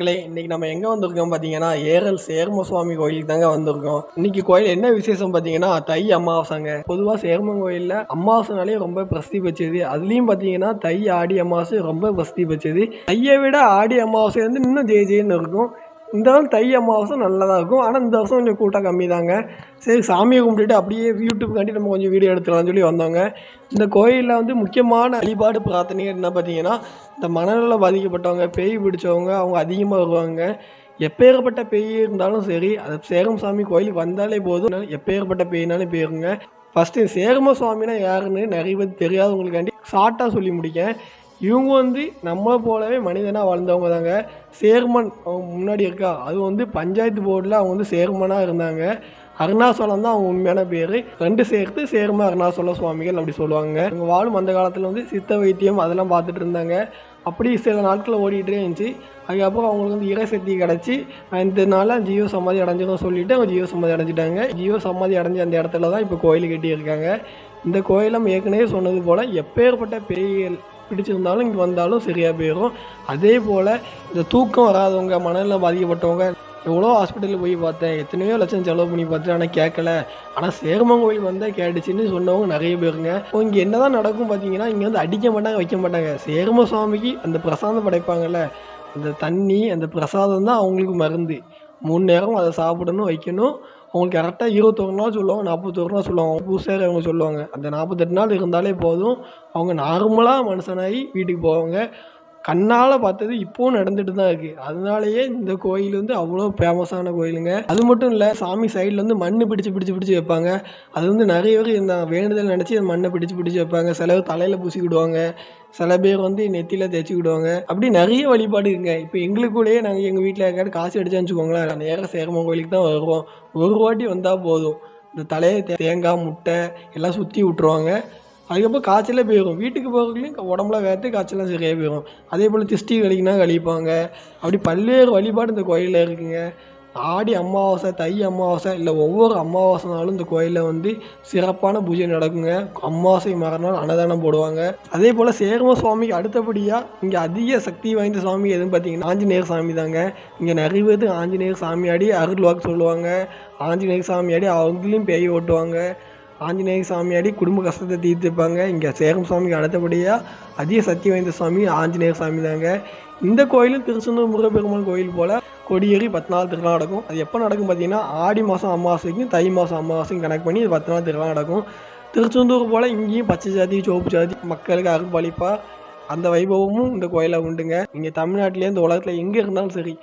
மக்களே இன்னைக்கு நம்ம எங்கே வந்திருக்கோம் பார்த்தீங்கன்னா ஏரல் சேர்ம சுவாமி கோயிலுக்கு தாங்க வந்திருக்கோம். இன்னைக்கு கோயில் என்ன விசேஷம் பார்த்தீங்கன்னா தை அமாவாசைங்க. பொதுவாக சேர்ம கோயிலில் அமாவாசைனாலே ரொம்ப பிரசித்தி பெற்றது. அதுலேயும் பார்த்தீங்கன்னா தை ஆடி அமாவாசை ரொம்ப பிரசித்தி பெற்றது. தையை விட ஆடி அமாவாசை வந்து இன்னும் ஜெய ஜெயின்னு இருக்கும். இந்த வருஷம் தை அமாவாசை நல்லதாக இருக்கும். ஆனால் இந்த வருஷம் கொஞ்சம் கூட்டம் கம்மி தாங்க சரி சாமியை கும்பிட்டுட்டு அப்படியே யூடியூப்காண்டி நம்ம கொஞ்சம் வீடியோ எடுத்துக்கலாம்னு சொல்லி வந்தோங்க. இந்த கோயிலில் வந்து முக்கியமான வழிபாடு பிரார்த்தனை என்ன பார்த்தீங்கன்னா இந்த மனநல பாதிக்கப்பட்டவங்க பேய் பிடிச்சவங்க அவங்க அதிகமாக வருவாங்க. எப்பேற்பட்ட பேய் இருந்தாலும் சரி அது சேரம் சாமி கோயிலுக்கு வந்தாலே போதும். எப்பேற்பட்ட பேய்னாலும் போயிருங்க. ஃபஸ்ட்டு சேரம சுவாமினா யாருன்னு நிறைய பேர் தெரியாதவங்களுக்காண்டி ஷார்ட்டாக சொல்லி முடிக்கேன் இவங்க வந்து நம்மளை போலவே மனிதனாக வாழ்ந்தவங்க தாங்க. சேர்மன் அவங்க முன்னாடி இருக்கா? அது வந்து பஞ்சாயத்து போர்டில் அவங்க வந்து சேர்மனாக இருந்தாங்க. அருணாசலம் தான் அவங்க உண்மையான பேர். ரெண்டு சேர்த்து சேர்ம அருணாசல சுவாமிகள் அப்படி சொல்லுவாங்க. இவங்க வாழும் அந்த காலத்தில் வந்து சித்த வைத்தியம் அதெல்லாம் பார்த்துட்டு இருந்தாங்க. அப்படி சில நாட்கள் ஓடிக்கிட்டே இருந்துச்சு. அதுக்கப்புறம் அவங்களுக்கு வந்து இறைசக்தி கிடச்சி இந்த நாளில் ஜியோ சமாதி அடைஞ்சதும் சொல்லிட்டு அவங்க ஜியோ சமாதி அடைஞ்சிட்டாங்க. ஜியோ சமாதி அடைஞ்ச அந்த இடத்துல தான் இப்போ கோயில் கட்டியிருக்காங்க. இந்த கோயிலம் ஏற்கனவே சொன்னது போல் எப்பேற்பட்ட பேய்கள் பிடிச்சிருந்தாலும் இங்கே வந்தாலும் சரியாக போயிடும் அதே போல் இந்த தூக்கம் வராதவங்க மனநலம் பாதிக்கப்பட்டவங்க எவ்வளோ ஹாஸ்பிட்டலில் போய் பார்த்தேன் எத்தனையோ லட்சம் செலவு பண்ணி பார்த்தேன் ஆனால் கேட்கல ஆனால் சேர்மன் கோயில் வந்தால் கேட்டுச்சுன்னு சொன்னவங்க நிறைய பேருங்க. இப்போ இங்கே என்ன தான் நடக்கும் பார்த்தீங்கன்னா இங்கே வந்து அடிக்க மாட்டாங்க வைக்க மாட்டாங்க. சேர்ம சுவாமிக்கு அந்த பிரசாதம் படைப்பாங்கல்ல அந்த தண்ணி அந்த பிரசாதம் தான் அவங்களுக்கு மருந்து. மூணு நேரம் அதை சாப்பிடணும் வைக்கணும். அவங்களுக்கு கரெக்டாக இருபத்தொரு நாள் சொல்லுவாங்க நாற்பத்தொரு நாள் சொல்லுவாங்க. பூசாரி அவங்க சொல்லுவாங்க. அந்த நாற்பத்தெட்டு நாள் இருந்தாலே போதும். அவங்க நார்மலாக மனுஷனாகி வீட்டுக்கு போவாங்க. கண்ணால் பார்த்தது இப்போவும் நடந்துட்டு தான் இருக்குது அதனாலேயே இந்த கோயில் வந்து அவ்வளோ ஃபேமஸான கோயிலுங்க. அது மட்டும் இல்லை சாமி சைடில் வந்து மண் பிடிச்சி பிடிச்சி பிடிச்சி வைப்பாங்க. அது வந்து நிறைய பேர் இந்த வேண்டுதல் நினச்சி அந்த மண்ணை பிடிச்சி பிடிச்சி வைப்பாங்க. சில பேர் தலையில் பூசிக்கிடுவாங்க. சில பேர் வந்து நெத்தியில் தேய்ச்சிக்கிடுவாங்க அப்படி நிறைய வழிபாடு இருக்குங்க இப்போ எங்களுக்குள்ளேயே நாங்கள் எங்கள் வீட்டில் யாருக்காவது காசு அடிச்சா வச்சுக்கோங்களேன் நேராக சேரமன் கோயிலுக்கு தான் வருவோம். ஒரு வாட்டி வந்தால் போதும். இந்த தலையை தேங்காய் முட்டை எல்லாம் சுற்றி விட்ருவாங்க அதுக்கப்புறம் காய்ச்சலே போயிடும் வீட்டுக்கு போகிறதுலையும் உடம்புல வேர்த்து காய்ச்சலாம் சரியாக போயிடும் அதே போல் திருஷ்டி கழிக்கினா கழிப்பாங்க. அப்படி பல்வேறு வழிபாடு இந்த கோயிலில் இருக்குங்க. ஆடி அமாவாசை தை அமாவாசை இல்லை ஒவ்வொரு அமாவாசை நாளும் இந்த கோயிலில் வந்து சிறப்பான பூஜை நடக்குங்க. அமாவாசை மறுநாள் அன்னதானம் போடுவாங்க. அதே போல் சேர்ம சுவாமிக்கு அடுத்தபடியாக இங்கே அதிக சக்தி வாய்ந்த சாமி எதுன்னு பார்த்தீங்கன்னா ஆஞ்சநேயர் சாமி தாங்க. இங்கே நிறைய பேர் ஆஞ்சநேயர் சாமியாடி அருள் வாக்கு சொல்லுவாங்க. ஆஞ்சநேயர் சாமியாடி அவங்களையும் பேய் ஓட்டுவாங்க. ஆஞ்சநேய சாமியாடி குடும்ப கஷ்டத்தை தீர்த்துப்பாங்க. இங்கே சேரம் சாமிக்கு அடுத்தபடியாக அதிக சக்தி வாய்ந்த சுவாமி ஆஞ்சநேயர் சாமி தாங்க இந்த கோயிலும் திருச்செந்தூர் முருகப்பெருமாள் கோயில் போல் கொடியேறி பத்து நாள் திருவிழா நடக்கும். அது எப்போ நடக்கும் பார்த்தீங்கன்னா ஆடி மாதம் அமாவாசைக்கும் தை மாதம் அமாவாசைக்கும் கணக்கு பண்ணி இது பத்து நாள் திருவிழா நடக்கும். திருச்செந்தூர் போல் இங்கேயும் பச்சை ஜாதி சோப்பு ஜாதி மக்களுக்கு அருள்பாலிப்பா அந்த வைபவமும் இந்த கோயிலில் உண்டுங்க. இங்கே தமிழ்நாட்டிலே இந்த உலகத்தில் எங்கே இருந்தாலும் சரி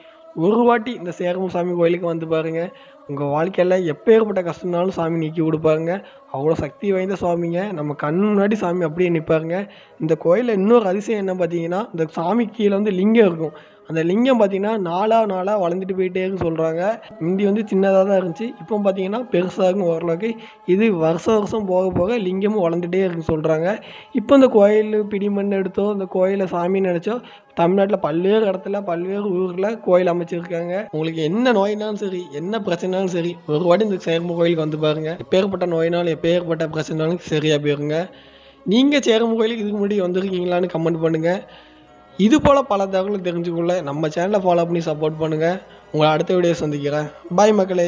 ஒரு வாட்டி இந்த சேரம சாமி கோயிலுக்கு வந்து பாருங்க. உங்கள் வாழ்க்கையில் எப்பேற்பட்ட கஷ்டம்னாலும் சாமி நீக்கி கொடுப்பாருங்க. அவ்வளோ சக்தி வாய்ந்த சுவாமிங்க நம்ம கண் முன்னாடி சாமி அப்படியே நிற்பாருங்க இந்த கோயிலில் இன்னொரு அதிசயம் என்ன பார்த்தீங்கன்னா இந்த சாமி கீழே வந்து லிங்கம் இருக்கும். அந்த லிங்கம் பார்த்தீங்கன்னா நாளாக நாளாக வளர்ந்துட்டு போயிட்டே சொல்கிறாங்க முந்தி வந்து சின்னதாக தான் இருந்துச்சு. இப்போ பார்த்தீங்கன்னா பெருசாகும் ஓரளவுக்கு. இது வருஷம் வருஷம் போக போக லிங்கமும் வளர்ந்துட்டே இருக்குன்னு சொல்கிறாங்க இப்போ இந்த கோயில் பிடிமண் எடுத்தோ இந்த கோயிலை சாமி நினச்சோ தமிழ்நாட்டில் பல்வேறு இடத்துல பல்வேறு ஊரில் கோயில் அமைச்சிருக்காங்க. உங்களுக்கு என்ன நோயினாலும் சரி என்ன பிரச்சனைனாலும் சரி ஒரு வாட்டி இந்த சேர்ம கோயிலுக்கு வந்து பாருங்க. எப்பேற்பட்ட நோயினாலும் எப்பேற்பட்ட பிரச்சனைனாலும் சரியாக போயிருங்க. நீங்கள் சேரம கோயிலுக்கு இதுக்கு முன்னாடி வந்திருக்கீங்களான்னு கமெண்ட் பண்ணுங்கள் இது போல் பல தகவலும் தெரிஞ்சுக்கொள்ள நம்ம சேனலை ஃபாலோ பண்ணி சப்போர்ட் பண்ணுங்கள் உங்களை அடுத்த வீடியோ சந்திக்கிறேன். பாய் மக்களே.